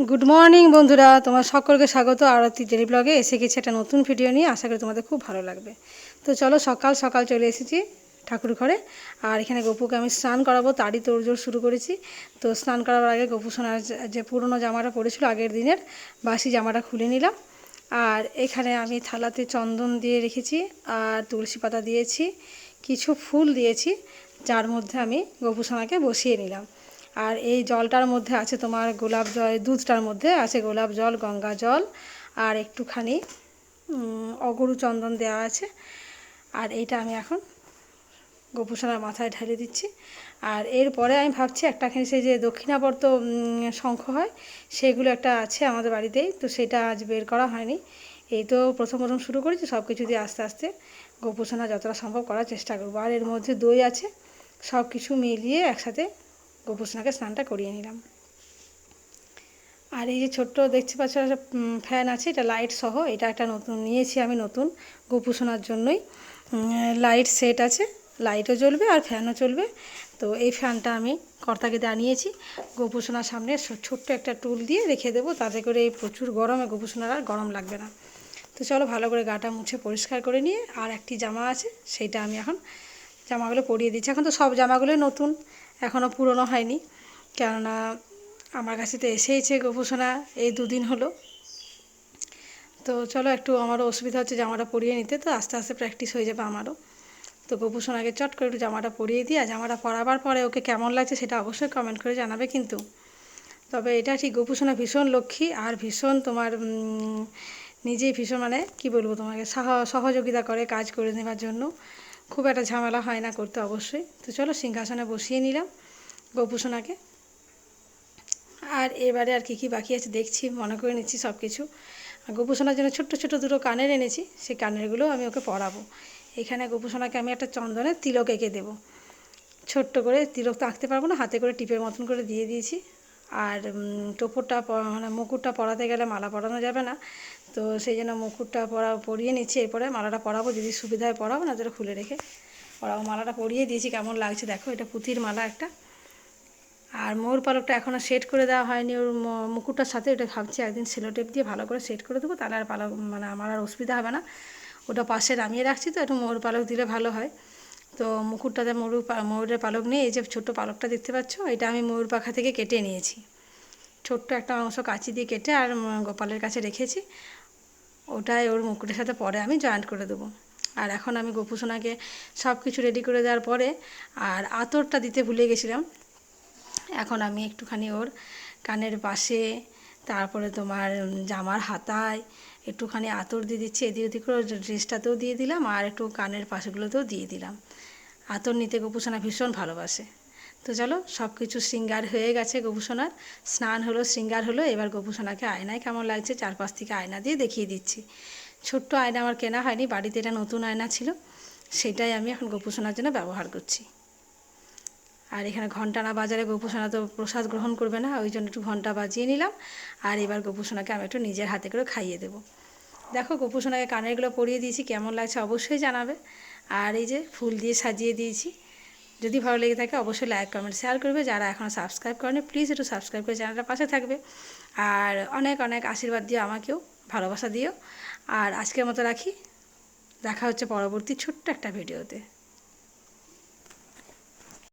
Good morning বন্ধুরা। তোমার সকলকে স্বাগত। আরতি ডেলি ব্লগে এসে গেছে একটা নতুন ভিডিও নিয়ে। আশা করি তোমাদের খুব ভালো লাগবে। তো চলো সকাল সকাল চলে এসেছি ঠাকুর ঘরে। আর এখানে গপুকে আমি স্নান করাবো। তারই তোড়জোড় শুরু করেছি। তো স্নান করাবার আগে গপু সোনার যে- পুরনো জামাটা পরেছিল আগের দিনের, বাসি জামাটা খুলে নিলাম। আর এখানে আমি থালাতে চন্দন দিয়ে রেখেছি, আর তুলসী পাতা দিয়েছি, কিছু ফুল দিয়েছি, যার মধ্যে আমি গপু সোনাকে বসিয়ে নিলাম। আর এই জলটার মধ্যে আছে তোমার গোলাপ জল, দুধটার মধ্যে আছে গোলাপ জল, গঙ্গা জল আর একটুখানি অগরু চন্দন দেওয়া আছে। আর এইটা আমি এখন গোপুসোনার মাথায় ঢেলে দিচ্ছি। আর এরপরে আমি ভাবছি একটাখানি সেই যে দক্ষিণাবর্ত শঙ্খ হয়, সেগুলো একটা আছে আমাদের বাড়িতেই, তো সেটা আজ বের করা হয়নি। এই তো প্রথম প্রথম শুরু করেছি সব কিছু দিয়ে আস্তে আস্তে গোপুসোনা যতটা সম্ভব করার চেষ্টা করব। আর এর মধ্যে দই আছে সব কিছু মিলিয়ে একসাথে গোপুসোনাকে স্নানটা করিয়ে নিলাম। আর এই যে ছোট্ট দেখতে পাচ্ছ একটা ফ্যান আছে, এটা লাইট সহ, এটা একটা নতুন, নিয়েছি আমি নতুন গোপুসোনার জন্যই। লাইট সেট আছে, লাইটও জ্বলবে আর ফ্যানও চলবে তো এই ফ্যানটা আমি কর্তাকে দাঁড়িয়েছি গোপুসোনার সামনে ছোট্ট একটা টুল দিয়ে রেখে দেবো, তাতে করে এই প্রচুর গরমে গোপুসোনার আর গরম লাগবে না। তো চলো ভালো করে গাটা মুছে পরিষ্কার করে নিয়ে, আর একটি জামা আছে, সেইটা আমি এখন জামাগুলো পরিয়ে দিচ্ছি। এখন তো সব জামাগুলোই নতুন এখনও পুরনো হয়নি। কেননা আমার কাছে তো এসেইছে গোপুসোনা, এই দুদিন হলো। তো চলো একটু আমারও অসুবিধা হচ্ছে জামাটা পরিয়ে নিতে, তো আস্তে আস্তে প্র্যাকটিস হয়ে যাবে আমারও। তো গোপুসোনাকে চট করে একটু জামাটা পরিয়ে দিয়ে আর জামাটা পরাবার পরে ওকে কেমন লাগছে সেটা অবশ্যই কমেন্ট করে জানাবে কিন্তু। তবে এটা ঠিক গোপুসোনা ভীষণ লক্ষ্মী, আর ভীষণ তোমার নিজেই ভীষণ মানে কি বলব তোমাকে, সহ- সহযোগিতা করে কাজ করে নেবার জন্য। খুব একটা ঝামেলা হয় না করতে অবশ্যই। তো চলো সিংহাসনে বসিয়ে নিলাম গোপুসোনাকে। আর এবারে আর কি কি বাকি আছে দেখছি, মনে করে নিচ্ছি সব কিছু গোপুসোনার জন্য ছোট্ট ছোট দুটো কানের এনেছি, সেই কানেরগুলো আমি ওকে পরাবো। এখানে গোপুসোনাকে আমি একটা চন্দনের তিলক এঁকে দেবো। ছোট্ট করে তিলক তো আঁকতে পারব না, হাতে করে টিপের মতন করে দিয়ে দিয়েছি। আর টোপরটা মানে মুকুটটা পরাতে গেলে মালা পরানো যাবে না। তো সেই জন্য মুকুটটা পরা, পরিয়ে নিচ্ছি। এরপরে মালাটা পরাবো, যদি সুবিধা হয় পরাবো, না যেটা খুলে রেখে পরাবো। মালাটা পরিয়ে দিয়েছি, কেমন লাগছে দেখো, এটা পুঁতির মালা একটা। আর ময়ূর পালকটা এখনও সেট করে দেওয়া হয়নি, ওর মুকুটটার সাথে ওটা ভাবছি একদিন সেলোটেপ দিয়ে ভালো করে সেট করে দেবো, তাহলে আর পালক মানে আমার আর অসুবিধা হবে না। ওটা পাশে নামিয়ে রাখছি তো, একটু ময়ূর পালক দিলে ভালো হয়। তো মুকুটটাতে ময়ূর ময়ূরের পালক নিয়ে এই যে ছোট্ট পালকটা দেখতে পাচ্ছ, এটা আমি ময়ূর পাখা থেকে কেটে নিয়েছি। ছোট্ট একটা অংশ কাঁচি দিয়ে কেটে আর গোপালের কাছে রেখেছি। ওটাই ওর মুকুটের সাথে পরে আমি জয়েন্ট করে দেবো। আর এখন আমি গোপুসোনাকে সব কিছু রেডি করে দেওয়ার পরে আর আতরটা দিতে ভুলে গেছিলাম। এখন আমি একটুখানি ওর কানের পাশে, তারপরে তোমার জামার হাতায় একটুখানি আতর দিয়ে দিচ্ছি, এদিক ওদিক করে ড্রেসটাতেও দিয়ে দিলাম আর একটু কানের পাশেগুলোতেও দিয়ে দিলাম। আতর নিতে গোপুসোনা ভীষণ ভালোবাসে। তো চলো সব কিছু শৃঙ্গার হয়ে গেছে গোপুসোনার। স্নান হলো, শৃঙ্গার হলো, এবার গোপুসোনাকে আয়নায় কেমন লাগছে চারপাশ থেকে আয়না দিয়ে দেখিয়ে দিচ্ছি। ছোট্ট আয়না আমার কেনা হয়নি, বাড়িতে এটা নতুন আয়না ছিল, সেটাই আমি এখন গোপুসোনার জন্য ব্যবহার করছি। আর এখানে ঘণ্টা না বাজারে গোপুসোনা তো প্রসাদ গ্রহণ করবে না, ওই জন্য একটু ঘণ্টা বাজিয়ে নিলাম, আর এবার গোপুসোনাকে আমি একটু নিজের হাতে করে খাইয়ে দেবো। দেখো, গোপুসোনাকে কানেরগুলো পরিয়ে দিয়েছি, কেমন লাগছে অবশ্যই জানাবে। আর এই যে ফুল দিয়ে সাজিয়ে দিয়েছি যদি ভালো লেগে থাকে অবশ্যই লাইক কমেন্ট শেয়ার করবে। যারা এখনও সাবস্ক্রাইব করেনি প্লিজ একটু সাবস্ক্রাইব করে চ্যানেলটা পাশে থাকবে। আর অনেক অনেক আশীর্বাদ দিও আমাকেও, ভালোবাসা দিও। আর আজকের মতো রাখি। দেখা হচ্ছে পরবর্তী ছোট্ট একটা ভিডিওতে